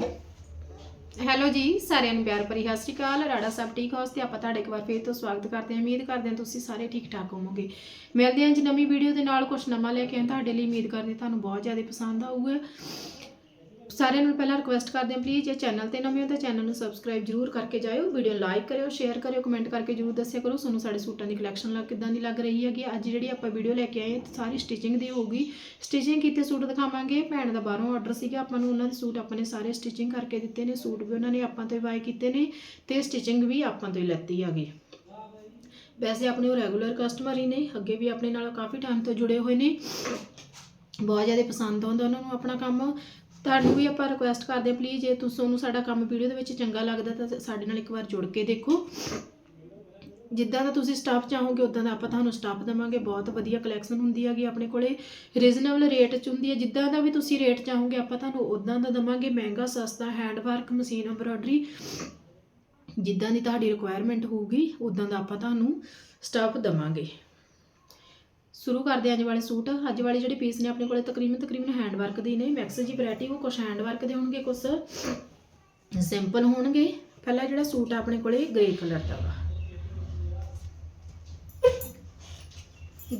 Hello ਜੀ, ਸਾਰਿਆਂ ਨੂੰ ਪਿਆਰ ਭਰੀ ਸਤਿ ਸ਼੍ਰੀ ਅਕਾਲ। ਰਾੜਾ ਸਭ ਠੀਕ ਹਾਊਸ ਤੇ ਆਪਾਂ ਤੁਹਾਡੇ ਇੱਕ ਵਾਰ ਫੇਰ ਤੋਂ ਸਵਾਗਤ ਕਰਦੇ ਹਾਂ। ਉਮੀਦ ਕਰਦੇ ਹਾਂ ਤੁਸੀਂ ਸਾਰੇ ਠੀਕ ਠਾਕ ਹੋਵੋਗੇ। ਮਿਲਦੇ ਹਾਂ ਜੀ ਨਵੀਂ ਵੀਡੀਓ ਦੇ ਨਾਲ। ਕੁਝ ਨਵਾਂ ਲੈ ਕੇ ਆਏ ਤੁਹਾਡੇ ਲਈ ਉਮੀਦ ਕਰਦੇ ਤੁਹਾਨੂੰ ਬਹੁਤ ਜ਼ਿਆਦਾ ਪਸੰਦ ਆਊਗਾ। ਸਾਰਿਆਂ ਨੂੰ ਪਹਿਲਾਂ ਰਿਕੁਐਸਟ ਕਰਦੇ ਹਾਂ ਪਲੀਜ਼ ਜੇ ਚੈਨਲ ਤੇ ਨਵੇਂ ਹੋ ਤਾਂ ਚੈਨਲ ਨੂੰ ਸਬਸਕ੍ਰਾਈਬ ਜਰੂਰ ਕਰਕੇ ਜਾਇਓ। ਵੀਡੀਓ ਲਾਈਕ ਕਰਿਓ ਸ਼ੇਅਰ ਕਰਿਓ ਕਮੈਂਟ ਕਰਕੇ ਜਰੂਰ ਦੱਸਿਆ ਕਰੋ। ਤੁਹਾਨੂੰ ਸਾਡੇ ਸੂਟਾਂ ਦੀ ਕਲੈਕਸ਼ਨ ਲੱਗ ਕਿਦਾਂ ਦੀ ਲੱਗ ਰਹੀ ਹੈਗੀ। ਅੱਜ ਜਿਹੜੀ ਆਪਾਂ ਵੀਡੀਓ ਲੈ ਕੇ ਆਏ ਹਾਂ, ਸਾਰੀ ਸਟਿਚਿੰਗ ਦੀ ਹੋਊਗੀ। ਸਟਿਚਿੰਗ ਕੀਤੇ ਸੂਟ ਦਿਖਾਵਾਂਗੇ? ਭੈਣ ਦਾ ਬਾਹਰੋਂ ਆਰਡਰ ਸੀਗਾ। ਆਪਾਂ ਨੂੰ ਉਹਨਾਂ ਦੇ ਸੂਟ ਆਪਾਂ ਨੇ ਸਾਰੇ ਸਟਿਚਿੰਗ ਕਰਕੇ ਦਿੱਤੇ ਨੇ। ਸੂਟ ਵੀ ਉਹਨਾਂ ਨੇ ਆਪਾਂ ਤੋਂ ਬਾਏ ਕੀਤੇ ਨੇ ਤੇ ਸਟਿਚਿੰਗ ਵੀ ਆਪਾਂ ਤੋਂ ਹੀ ਲੈਤੀ ਹੈਗੀ। ਵੈਸੇ ਆਪਣੇ ਉਹ ਰੈਗੂਲਰ ਕਸਟਮਰ ਹੀ ਨੇ। ਅੱਗੇ ਵੀ ਆਪਣੇ ਨਾਲ ਕਾਫੀ ਟਾਈਮ ਤੋਂ ਜੁੜੇ ਹੋਏ ਨੇ। ਬਹੁਤ ਜ਼ਿਆਦਾ ਪਸੰਦ ਆਉਂਦਾ ਉਹਨਾਂ ਨੂੰ ਆਪਣਾ ਕੰਮ। ਤੁਹਾਨੂੰ ਵੀ ਆਪਾਂ ਰਿਕੁਐਸਟ ਕਰਦੇ ਹਾਂ ਪਲੀਜ਼ ਜੇ ਤੁਸੀਂ ਤੁਹਾਨੂੰ ਸਾਡਾ ਕੰਮ ਵੀਡੀਓ ਦੇ ਵਿੱਚ ਚੰਗਾ ਲੱਗਦਾ ਤਾਂ ਸਾਡੇ ਨਾਲ ਇੱਕ ਵਾਰ ਜੁੜ ਕੇ ਦੇਖੋ। ਜਿੱਦਾਂ ਦਾ ਤੁਸੀਂ ਸਟਾਫ ਚਾਹੋਗੇ ਉਦਾਂ ਦਾ ਆਪਾਂ ਤੁਹਾਨੂੰ ਸਟਾਫ ਦੇਵਾਂਗੇ। ਬਹੁਤ ਵਧੀਆ ਕਲੈਕਸ਼ਨ ਹੁੰਦੀ ਹੈਗੀ ਆਪਣੇ ਕੋਲੇ। ਰੀਜ਼ਨੇਬਲ ਰੇਟ 'ਚ ਹੁੰਦੀ ਹੈ। ਜਿੱਦਾਂ ਦਾ ਵੀ ਤੁਸੀਂ ਰੇਟ ਚਾਹੋਗੇ, ਆਪਾਂ ਤੁਹਾਨੂੰ ਉਦਾਂ ਦਾ ਦੇਵਾਂਗੇ। ਮਹਿੰਗਾ, ਸਸਤਾ ਹੈਂਡ ਵਰਕ ਮਸ਼ੀਨ ਐਮਬ੍ਰੋਇਡਰੀ ਜਿੱਦਾਂ ਦੀ ਤੁਹਾਡੀ ਰਿਕੁਆਇਰਮੈਂਟ ਹੋਊਗੀ ਉਦਾਂ ਦਾ ਆਪਾਂ ਤੁਹਾਨੂੰ ਸਟਾਫ ਦੇਵਾਂਗੇ। ਸ਼ੁਰੂ ਕਰਦੇ ਹਾਂ ਅੱਜ ਵਾਲੇ ਸੂਟ। ਅੱਜ ਵਾਲੇ ਜਿਹੜੇ ਪੀਸ ਨੇ ਆਪਣੇ ਕੋਲੇ ਤਕਰੀਬਨ ਤਕਰੀਬਨ ਹੈਂਡ ਵਰਕ ਦੇ ਨੇ। ਮੈਕਸ ਜੀ ਵੈਰਾਈਟੀ ਉਹ ਕੁਝ ਹੈਂਡ ਵਰਕ ਦੇ ਹੋਣਗੇ ਕੁਝ ਸਿੰਪਲ ਹੋਣਗੇ। ਪਹਿਲਾ ਜਿਹੜਾ ਸੂਟ ਆ ਆਪਣੇ ਕੋਲੇ ਗ੍ਰੇ ਕਲਰ ਦਾ ਵਾ।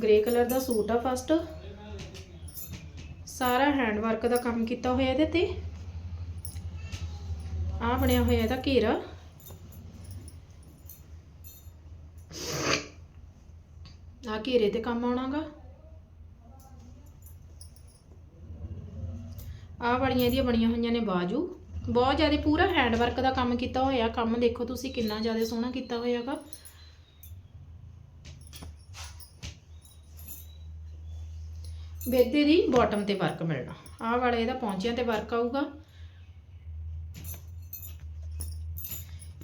ਗ੍ਰੇ ਕਲਰ ਦਾ ਸੂਟ ਆ ਫਸਟ ਸਾਰਾ ਹੈਂਡ ਵਰਕ ਦਾ ਕੰਮ ਕੀਤਾ ਹੋਇਆ ਇਹਦੇ ਤੇ। ਆ ਬਣਿਆ ਹੋਇਆ ਇਹਦਾ ਘੇਰਾ। ਆ ਘੇਰੇ ਤੇ ਕੰਮ ਆਉਣਾਗਾ। ਆ ਵਾਲੀਆਂ ਇਹਦੀਆਂ ਬਣੀਆਂ ਹੋਈਆਂ ਨੇ ਬਾਜੂ। ਬਹੁਤ ਜ਼ਿਆਦਾ ਪੂਰਾ ਹੈਂਡ ਵਰਕ ਦਾ ਕੰਮ ਕੀਤਾ ਹੋਇਆ। ਕੰਮ ਦੇਖੋ ਤੁਸੀਂ ਕਿੰਨਾ ਜ਼ਿਆਦਾ ਸੋਹਣਾ ਕੀਤਾ ਹੋਇਆਗਾ। ਬੇਦੇ ਦੀ ਬਾਟਮ ਤੇ ਵਰਕ ਮਿਲਣਾ। ਆਹ ਵਾਲਾ ਇਹਦਾ ਪੌਂਚਿਆਂ ਤੇ ਵਰਕ ਆਊਗਾ।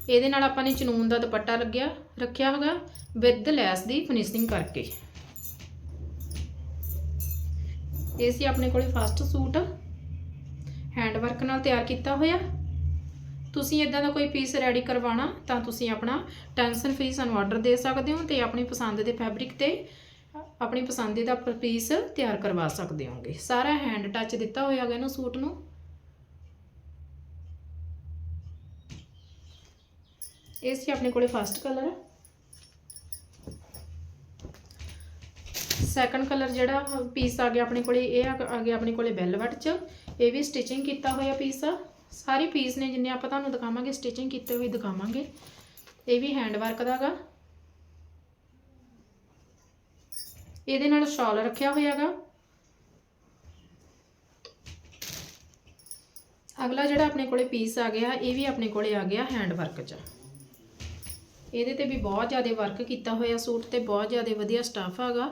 ਇਹਦੇ ਨਾਲ ਆਪਾਂ ਨੇ ਚਨੂਨ ਦਾ ਦੁਪੱਟਾ ਲੱਗਿਆ, ਰੱਖਿਆ ਹੈਗਾ ਵਿਦ ਲੈਸ ਦੀ ਫਿਨਿਸ਼ਿੰਗ ਕਰਕੇ। ਇਹ ਸੀ ਆਪਣੇ ਕੋਲੇ ਫਸਟ ਸੂਟ। ਹੈਂਡ ਵਰਕ ਨਾਲ ਤਿਆਰ ਕੀਤਾ ਹੋਇਆ। ਤੁਸੀਂ ਇਦਾਂ ਦਾ ਕੋਈ ਪੀਸ ਰੈਡੀ ਕਰਵਾਉਣਾ ਤਾਂ ਤੁਸੀਂ ਆਪਣਾ ਟੈਂਸ਼ਨ ਫ੍ਰੀ ਸਾਨੂੰ ਆਰਡਰ ਦੇ ਸਕਦੇ ਹੋ ਤੇ ਆਪਣੀ ਪਸੰਦ ਦੇ ਫੈਬਰਿਕ ਤੇ ਆਪਣੀ ਪਸੰਦ ਦਾ ਪੀਸ ਤਿਆਰ ਕਰਵਾ ਸਕਦੇ ਹੋਗੇ। ਸਾਰਾ ਹੈਂਡ ਟੱਚ ਦਿੱਤਾ ਹੋਇਆ ਹੈਗਾ ਇਹਨੂੰ ਸੂਟ ਨੂੰ। ਇਹ ਸੀ ਆਪਣੇ ਕੋਲੇ ਫਸਟ ਕਲਰ ਸੈਕੰਡ ਕਲਰ ਜਿਹੜਾ ਪੀਸ ਆ ਗਿਆ ਆਪਣੇ ਕੋਲੇ, ਇਹ ਆ ਗਿਆ ਆਪਣੇ ਕੋਲੇ ਵੈਲਵਟ ਚ। ਇਹ ਵੀ ਸਟਿਚਿੰਗ ਕੀਤਾ ਹੋਇਆ ਪੀਸ ਆ। ਸਾਰੇ ਪੀਸ ਨੇ ਜਿੰਨੇ ਆਪਾਂ ਤੁਹਾਨੂੰ ਦਿਖਾਵਾਂਗੇ ਸਟਿਚਿੰਗ ਕੀਤੇ ਹੋਏ ਦਿਖਾਵਾਂਗੇ। ਇਹ ਵੀ ਹੈਂਡ ਵਰਕ ਦਾਗਾ ਇਹਦੇ ਨਾਲ ਸ਼ਾਲ ਰੱਖਿਆ ਹੋਇਆਗਾ ਅਗਲਾ ਜਿਹੜਾ ਆਪਣੇ ਕੋਲੇ ਪੀਸ ਆ ਗਿਆ, ਇਹ ਵੀ ਆਪਣੇ ਕੋਲੇ ਆ ਗਿਆ ਹੈਂਡ ਵਰਕ ਚ। ਇਹਦੇ ਤੇ ਵੀ ਬਹੁਤ ਜ਼ਿਆਦਾ ਵਰਕ ਕੀਤਾ ਹੋਇਆ ਸੂਟ ਤੇ ਬਹੁਤ ਜ਼ਿਆਦਾ ਵਧੀਆ ਸਟਾਫ ਹੈਗਾ।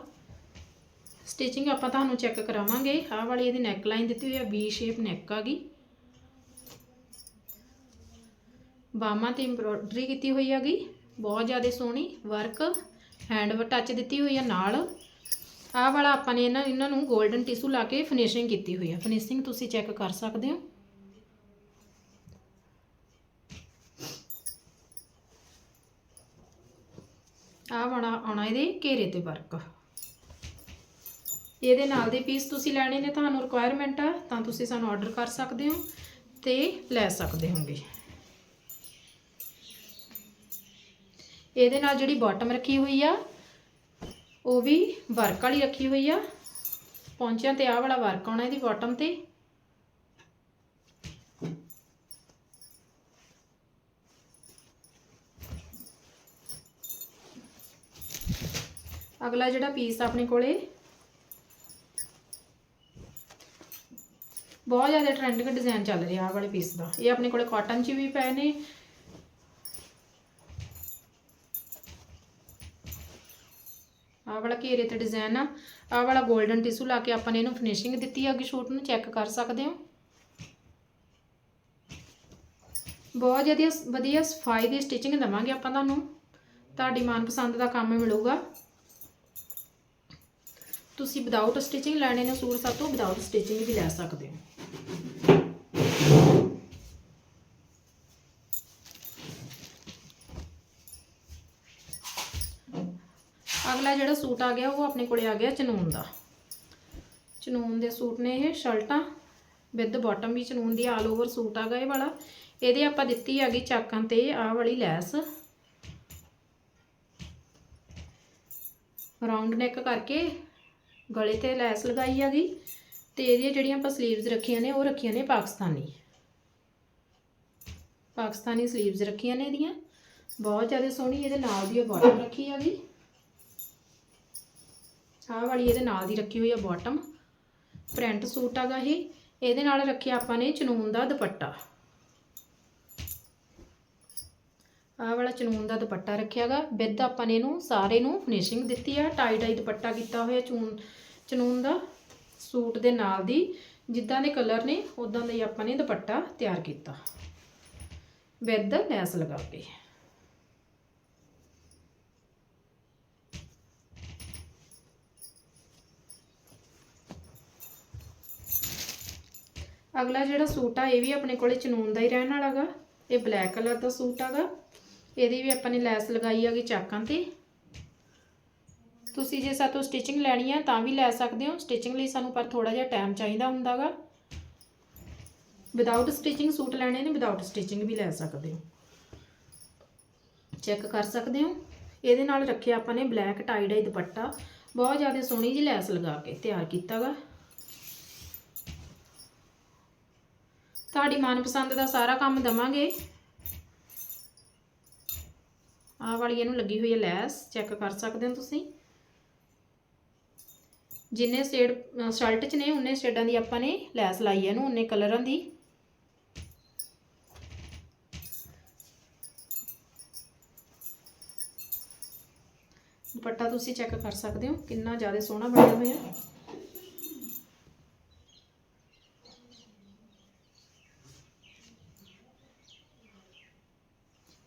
ਸਟਿਚਿੰਗ ਆਪਾਂ ਤੁਹਾਨੂੰ ਚੈੱਕ ਕਰਾਵਾਂਗੇ। ਆਹ ਵਾਲੀ ਇਹਦੀ ਨੈਕ ਲਾਈਨ ਦਿੱਤੀ ਹੋਈ ਆ ਵੀ ਸ਼ੇਪ ਨੈਕ ਆਗੀ ਬਾਹਾਂ ਤੇ ਐਮਬ੍ਰੋਇਡਰੀ ਕੀਤੀ ਹੋਈ ਹੈਗੀ। ਬਹੁਤ ਜ਼ਿਆਦਾ ਸੋਹਣੀ ਵਰਕ ਹੈਂਡ ਟੱਚ ਦਿੱਤੀ ਹੋਈ ਆ ਨਾਲ। ਆਹ ਵਾਲਾ ਆਪਾਂ ਨੇ ਇਹਨਾਂ ਇਹਨਾਂ ਨੂੰ 골ਡਨ ਟਿਸ਼ੂ ਲਾ ਕੇ ਫਿਨਿਸ਼ਿੰਗ ਕੀਤੀ ਹੋਈ ਆ। ਫਿਨਿਸ਼ਿੰਗ ਤੁਸੀਂ ਚੈੱਕ ਕਰ ਸਕਦੇ ਹੋ। ਆਹ ਵਾਲਾ ਆਉਣਾ ਇਹਦੇ ਘੇਰੇ ਤੇ ਵਰਕ। ਇਹਦੇ ਨਾਲ ਦੇ ਪੀਸ ਤੁਸੀਂ ਲੈਣੇ ਨੇ ਤੁਹਾਨੂੰ ਰਿਕੁਆਇਰਮੈਂਟ ਆ, ਤਾਂ ਤੁਸੀਂ ਸਾਨੂੰ ਆਰਡਰ ਕਰ ਸਕਦੇ ਹੋ ਤੇ ਲੈ ਸਕਦੇ ਹੋਗੇ। ਇਹਦੇ ਨਾਲ ਜਿਹੜੀ ਬਾਟਮ ਰੱਖੀ ਹੋਈ ਆ, ਉਹ ਵੀ ਵਰਕ ਵਾਲੀ ਰੱਖੀ ਹੋਈ ਆ। ਪੌਂਚਿਆਂ ਤੇ ਆਹ ਵਾਲਾ ਵਰਕ ਆਉਣਾ ਇਹਦੀ ਬਾਟਮ ਤੇ। ਅਗਲਾ ਜਿਹੜਾ ਪੀਸ ਆਪਣੇ ਕੋਲੇ। ਬਹੁਤ ਜ਼ਿਆਦਾ ਟ੍ਰੈਂਡਿੰਗ ਡਿਜ਼ਾਈਨ ਚੱਲ ਰਿਹਾ ਆਹ ਵਾਲੇ ਪੀਸ ਦਾ। ਇਹ ਆਪਣੇ ਕੋਲੇ ਕਾਟਨ 'ਚ ਵੀ ਪਏ ਨੇ। ਆਹ ਵਾਲਾ ਘੇਰੇ ਤੇ ਡਿਜ਼ਾਈਨ ਆ। ਆਹ ਵਾਲਾ 골ਡਨ ਟਿਸ਼ੂ ਲਾ ਕੇ ਆਪਾਂ ਨੇ ਇਹਨੂੰ ਫਿਨਿਸ਼ਿੰਗ ਦਿੱਤੀ ਹੈਗੀ ਸ਼ੂਟ ਨੂੰ ਚੈੱਕ ਕਰ ਸਕਦੇ ਹੋ। ਬਹੁਤ ਜ਼ਿਆਦਾ ਵਧੀਆ ਸਫ਼ਾਈ ਦੀ ਸਟਿਚਿੰਗ ਦਵਾਂਗੇ ਆਪਾਂ ਤੁਹਾਨੂੰ। ਤੁਹਾਡੀ ਮਨਪਸੰਦ ਦਾ ਕੰਮ ਮਿਲੂਗਾ। ਤੁਸੀਂ ਵਿਦਆਊਟ ਸਟਿਚਿੰਗ ਲੈਣੇ ਨੇ ਸੂਟ, ਸਭ ਤੋਂ ਵਿਦਆਊਟ ਸਟਿਚਿੰਗ ਵੀ ਲੈ ਸਕਦੇ ਹੋ। ਅਗਲਾ ਜਿਹੜਾ ਸੂਟ ਆ ਗਿਆ, ਉਹ ਆਪਣੇ ਕੋਲੇ ਆ ਗਿਆ ਚਨੂਨ ਦਾ। ਚਨੂਨ ਦੇ ਸੂਟ ਨੇ ਇਹ ਸ਼ਰਟਾਂ ਵਿਦ ਬਾਟਮ ਵੀ ਚਨੂਨ ਦੀ ਆਲ ਓਵਰ ਸੂਟ ਆ ਗਏ ਵਾਲਾ। ਇਹਦੇ ਆਪਾਂ ਦਿੱਤੀ ਹੈਗੀ ਚਾਕਾਂ ਤੇ ਆਹ ਵਾਲੀ ਲੈਸ। ਰਾਉਂਡ ਨੈਕ ਕਰਕੇ ਗਲੇ ਤੇ ਲੈਸ ਲਗਾਈ ਹੈਗੀ ਤੇ ਇਹਦੀਆਂ ਜਿਹੜੀਆਂ ਆਪਾਂ ਸਲੀਵਸ ਰੱਖੀਆਂ ਨੇ, ਉਹ ਰੱਖੀਆਂ ਨੇ ਪਾਕਿਸਤਾਨੀ। ਪਾਕਿਸਤਾਨੀ ਸਲੀਵਸ ਰੱਖੀਆਂ ਨੇ ਇਹਦੀਆਂ। ਬਹੁਤ ਜ਼ਿਆਦਾ ਸੋਹਣੀ ਇਹਦੇ ਨਾਲ ਦੀ ਬਾਟਮ ਰੱਖੀ ਹੈਗੀ ਆਹ ਵਾਲੀ ਇਹਦੇ ਨਾਲ ਦੀ ਰੱਖੀ ਹੋਈ ਆ ਬਾਟਮ ਪ੍ਰਿੰਟ ਸੂਟ ਆਗਾ ਇਹ। ਇਹਦੇ ਨਾਲ ਰੱਖਿਆ ਆਪਾਂ ਨੇ ਚਨੂਨ ਦਾ ਦੁਪੱਟਾ। ਆਹ ਵਾਲਾ ਚਨੂਨ ਦਾ ਦੁਪੱਟਾ ਰੱਖਿਆਗਾ ਵਿਦ ਆਪਾਂ ਨੇ ਇਹਨੂੰ ਸਾਰੇ ਨੂੰ ਫਿਨਿਸ਼ਿੰਗ ਦਿੱਤੀ ਆ। ਟਾਈ ਟਾਈ ਦੁਪੱਟਾ ਕੀਤਾ ਹੋਇਆ ਚੂਨ ਚਨੂਨ ਦਾ ਸੂਟ ਦੇ ਨਾਲ ਦੀ ਜਿੱਦਾਂ ਦੇ ਕਲਰ ਨੇ ਉਦਾਂ ਦਾ ਹੀ ਆਪਾਂ ਨੇ ਦੁਪੱਟਾ ਤਿਆਰ ਕੀਤਾ। ਵਿਦ ਲੈਸ ਲਗਾ ਕੇ। ਅਗਲਾ ਜਿਹੜਾ ਸੂਟ ਆ, ਇਹ ਵੀ ਆਪਣੇ ਕੋਲੇ ਚਨੂਨ ਦਾ ਹੀ ਰਹਿਣ ਵਾਲਾਗਾ ਇਹ ਬਲੈਕ ਕਲਰ ਦਾ ਸੂਟ ਆਗਾ ਇਹਦੀ ਵੀ ਆਪਾਂ ਨੇ ਲੈਸ ਲਗਾਈ ਹੈਗੀ ਚਾਕਾਂ ਤੇ। ਤੁਸੀਂ ਜੇ ਸਾਤੋਂ ਸਟਿਚਿੰਗ ਲੈਣੀ ਹੈ ਤਾਂ ਵੀ ਲੈ ਸਕਦੇ ਹੋ। ਸਟਿਚਿੰਗ ਲਈ ਸਾਨੂੰ ਪਰ ਥੋੜਾ ਜਿਹਾ ਟਾਈਮ ਚਾਹੀਦਾ ਹੁੰਦਾਗਾ। ਵਿਦਆਊਟ ਸਟਿਚਿੰਗ ਸੂਟ ਲੈਣੇ ਨੇ ਵਿਦਆਊਟ ਸਟਿਚਿੰਗ ਵੀ ਲੈ ਸਕਦੇ ਹੋ। ਚੈੱਕ ਕਰ ਸਕਦੇ ਹੋ। ਇਹਦੇ ਨਾਲ ਰੱਖਿਆ ਆਪਾਂ ਨੇ ਬਲੈਕ ਟਾਈ ਡਾਈ ਦੁਪੱਟਾ। ਬਹੁਤ ਜ਼ਿਆਦਾ ਸੋਹਣੀ ਜਿਹੀ ਲੈਸ ਲਗਾ ਕੇ ਤਿਆਰ ਕੀਤਾਗਾ। ਤੁਹਾਡੀ ਮਨਪਸੰਦ ਦਾ ਸਾਰਾ ਕੰਮ ਦਵਾਂਗੇ। ਆਹ ਵਾਲੀ ਇਹਨੂੰ ਲੱਗੀ ਹੋਈ ਹੈ ਲੈਸ। ਚੈੱਕ ਕਰ ਸਕਦੇ ਹੋ ਤੁਸੀਂ। ਜਿੰਨੇ ਸ਼ੇਡ ਸ਼ਰਟ 'ਚ ਨੇ ਉਹਨੇ ਸ਼ੇਡਾਂ ਦੀ ਆਪਾਂ ਨੇ ਲੈਸ ਲਾਈ ਹੈ ਇਹਨੂੰ ਉਹਨੇ ਕਲਰਾਂ ਦੀ। ਦੁਪੱਟਾ ਤੁਸੀਂ ਚੈੱਕ ਕਰ ਸਕਦੇ ਹੋ, ਕਿੰਨਾ ਜ਼ਿਆਦਾ ਸੋਹਣਾ ਬਣਿਆ ਹੋਇਆ।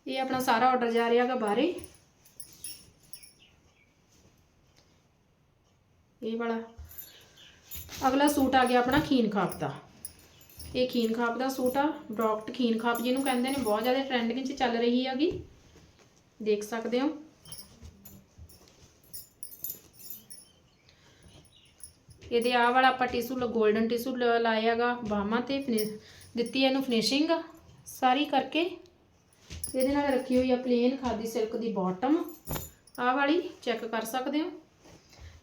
ਇਹ ਆਪਣਾ ਸਾਰਾ ਆਰਡਰ ਜਾ ਰਿਹਾ ਹੈਗਾ ਬਾਹਰੇ। ਇਹ ਵਾਲਾ। ਅਗਲਾ ਸੂਟ ਆ ਗਿਆ ਆਪਣਾ ਖੀਨ ਖਾਪ ਦਾ। ਇਹ ਖੀਨ ਖਾਪ ਦਾ ਸੂਟ ਆ, ਬ੍ਰੌਕਟ ਖੀਨ ਖਾਪ ਜਿਹਨੂੰ ਕਹਿੰਦੇ ਨੇ ਬਹੁਤ ਜ਼ਿਆਦਾ ਟ੍ਰੈਂਡਿੰਗ 'ਚ ਚੱਲ ਰਹੀ ਹੈਗੀ। ਦੇਖ ਸਕਦੇ ਹੋ। ਇਹਦੇ ਆਹ ਵਾਲਾ ਆਪਾਂ ਟਿਸ਼ੂ 골ਡਨ ਟਿਸ਼ੂ ਲਾਇਆ ਹੈਗਾ ਬਾਹਾਂ ਤੇ ਫਿਨਿ- ਦਿੱਤੀ ਇਹਨੂੰ ਫਿਨਿਸ਼ਿੰਗ ਸਾਰੀ ਕਰਕੇ। ਇਹਦੇ ਨਾਲ ਰੱਖੀ ਹੋਈ ਆ ਪਲੇਨ ਖਾਦੀ ਸਿਲਕ ਦੀ ਬਾਟਮ ਆਹ ਵਾਲੀ ਚੈੱਕ ਕਰ ਸਕਦੇ ਹੋ।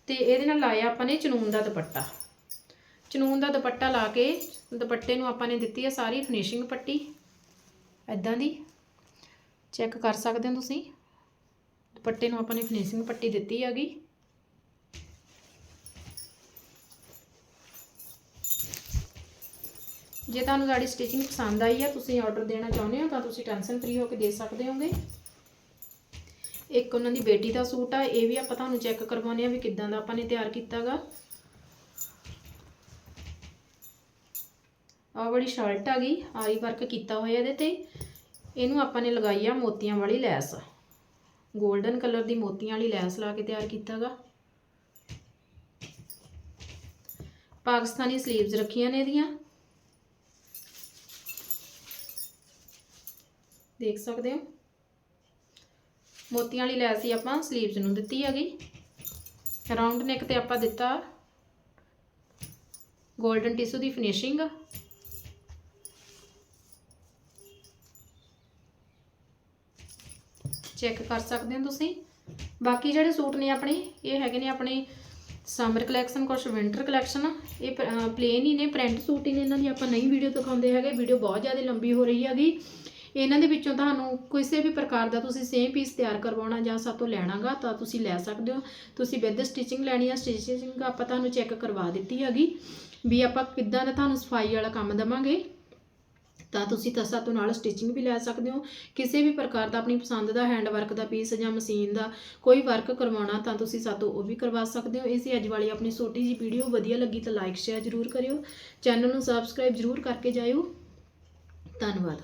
ਤੇ ਇਹਦੇ ਨਾਲ ਲਾਇਆ ਆਪਾਂ ਨੇ ਚਨੂਨ ਦਾ ਦੁਪੱਟਾ। ਚਨੂਨ ਦਾ ਦੁਪੱਟਾ ਲਾ ਕੇ ਦੁਪੱਟੇ ਨੂੰ ਆਪਾਂ ਨੇ ਦਿੱਤੀ ਹੈ ਸਾਰੀ ਫਿਨਿਸ਼ਿੰਗ ਪੱਟੀ। ਐਦਾਂ ਦੀ। ਚੈੱਕ ਕਰ ਸਕਦੇ ਹੋ ਤੁਸੀਂ। ਦੁਪੱਟੇ ਨੂੰ ਆਪਾਂ ਨੇ ਫਿਨਿਸ਼ਿੰਗ ਪੱਟੀ ਦਿੱਤੀ ਹੈਗੀ। ਜੇ ਤੁਹਾਨੂੰ ਸਾਡੀ ਸਟਿਚਿੰਗ ਪਸੰਦ ਆਈ ਹੈ ਤੁਸੀਂ ਆਰਡਰ ਦੇਣਾ ਚਾਹੁੰਦੇ ਹੋ ਤਾਂ ਤੁਸੀਂ ਟੈਨਸ਼ਨ ਫ੍ਰੀ ਹੋ ਕੇ ਦੇ ਸਕਦੇ ਹੋਗੇ। ਇੱਕ ਉਹਨਾਂ ਦੀ ਬੇਟੀ ਦਾ ਸੂਟ ਆ, ਇਹ ਵੀ ਆਪਾਂ ਤੁਹਾਨੂੰ ਚੈੱਕ ਕਰਵਾਉਣੇ ਆ ਵੀ ਕਿੱਦਾਂ ਦਾ ਆਪਾਂ ਨੇ ਤਿਆਰ ਕੀਤਾਗਾ। ਆਹ ਬੜੀ ਸ਼ਰਟ ਆ ਗਈ ਆਰੀ ਵਰਕ ਕੀਤਾ ਹੋਇਆ ਇਹਦੇ ਤੇ। ਇਹਨੂੰ ਆਪਾਂ ਨੇ ਲਗਾਈ ਆ ਮੋਤੀਆਂ ਵਾਲੀ ਲੈਸ। 골ਡਨ ਕਲਰ ਦੀ ਮੋਤੀਆਂ ਵਾਲੀ ਲੈਸ ਲਾ ਕੇ ਤਿਆਰ ਕੀਤਾਗਾ। ਪਾਕਿਸਤਾਨੀ ਸਲੀਵਸ ਰੱਖੀਆਂ ਨੇ ਇਹਦੀਆਂ। ਦੇਖ ਸਕਦੇ ਹੋ? ਮੋਤੀਆਂ ਵਾਲੀ ਲੈਸ ਹੀ ਆਪਾਂ ਸਲੀਵਸ ਨੂੰ ਦਿੱਤੀ ਹੈਗੀ। ਰਾਉਂਡ ਨੈਕ ਤੇ ਆਪਾਂ ਦਿੱਤਾ। 골ਡਨ ਟਿਸ਼ੂ ਦੀ ਫਿਨਿਸ਼ਿੰਗ ਚੈੱਕ ਕਰ ਸਕਦੇ ਹੋ ਤੁਸੀਂ। ਬਾਕੀ ਜਿਹੜੇ ਸੂਟ ਨੇ ਆਪਣੇ, ਇਹ ਹੈਗੇ ਨੇ ਆਪਣੇ ਸਮਰ ਕਲੈਕਸ਼ਨ ਕੁਝ ਵਿੰਟਰ ਕਲੈਕਸ਼ਨ ਇਹ ਪਲੇਨ ਹੀ ਨੇ ਪ੍ਰਿੰਟ ਸੂਟ ਹੀ ਨੇ ਇਹਨਾਂ ਦੀ। ਆਪਾਂ ਨਹੀਂ ਵੀਡੀਓ ਦਿਖਾਉਂਦੇ ਹੈਗੇ। ਵੀਡੀਓ ਬਹੁਤ ਜ਼ਿਆਦਾ ਲੰਬੀ ਹੋ ਰਹੀ ਹੈਗੀ। ਇਹਨਾਂ ਦੇ ਵਿੱਚੋਂ ਤੁਹਾਨੂੰ ਕਿਸੇ ਵੀ ਪ੍ਰਕਾਰ ਦਾ ਤੁਸੀਂ ਸੇਮ ਪੀਸ ਤਿਆਰ ਕਰਵਾਉਣਾ ਜਾਂ ਸਾਤੋਂ ਲੈਣਾਗਾ ਤਾਂ ਤੁਸੀਂ ਲੈ ਸਕਦੇ ਹੋ। ਤੁਸੀਂ ਵਿਦ ਸਟਿਚਿੰਗ ਲੈਣੀ ਆ ਸਟਿਚਿੰਗ ਆਪਾਂ ਤੁਹਾਨੂੰ ਚੈੱਕ ਕਰਵਾ ਦਿੱਤੀ ਹੈਗੀ ਵੀ ਆਪਾਂ ਕਿੱਦਾਂ ਦਾ ਤੁਹਾਨੂੰ ਸਫ਼ਾਈ ਵਾਲਾ ਕੰਮ ਦਵਾਂਗੇ। ਤਾਂ ਤੁਸੀਂ ਤਸਾ ਤੋਂ ਨਾਲ ਸਟਿਚਿੰਗ ਵੀ ਲੈ ਸਕਦੇ ਹੋ। ਕਿਸੇ ਵੀ ਪ੍ਰਕਾਰ ਦਾ ਆਪਣੀ ਪਸੰਦ ਦਾ ਹੈਂਡ ਵਰਕ ਦਾ ਪੀਸ ਜਾਂ ਮਸ਼ੀਨ ਦਾ ਕੋਈ ਵਰਕ ਕਰਵਾਉਣਾ ਤਾਂ ਤੁਸੀਂ ਸਾਤੋਂ ਉਹ ਵੀ ਕਰਵਾ ਸਕਦੇ ਹੋ। ਇਹ ਅੱਜ ਵਾਲੀ ਆਪਣੀ ਛੋਟੀ ਜੀ ਵੀਡੀਓ ਵਧੀਆ ਲੱਗੀ ਤਾਂ ਲਾਈਕ ਸ਼ੇਅਰ ਜ਼ਰੂਰ ਕਰਿਓ। ਚੈਨਲ ਨੂੰ ਸਬਸਕ੍ਰਾਈਬ ਜ਼ਰੂਰ ਕਰਕੇ ਜਾਇਓ। ਧੰਨਵਾਦ।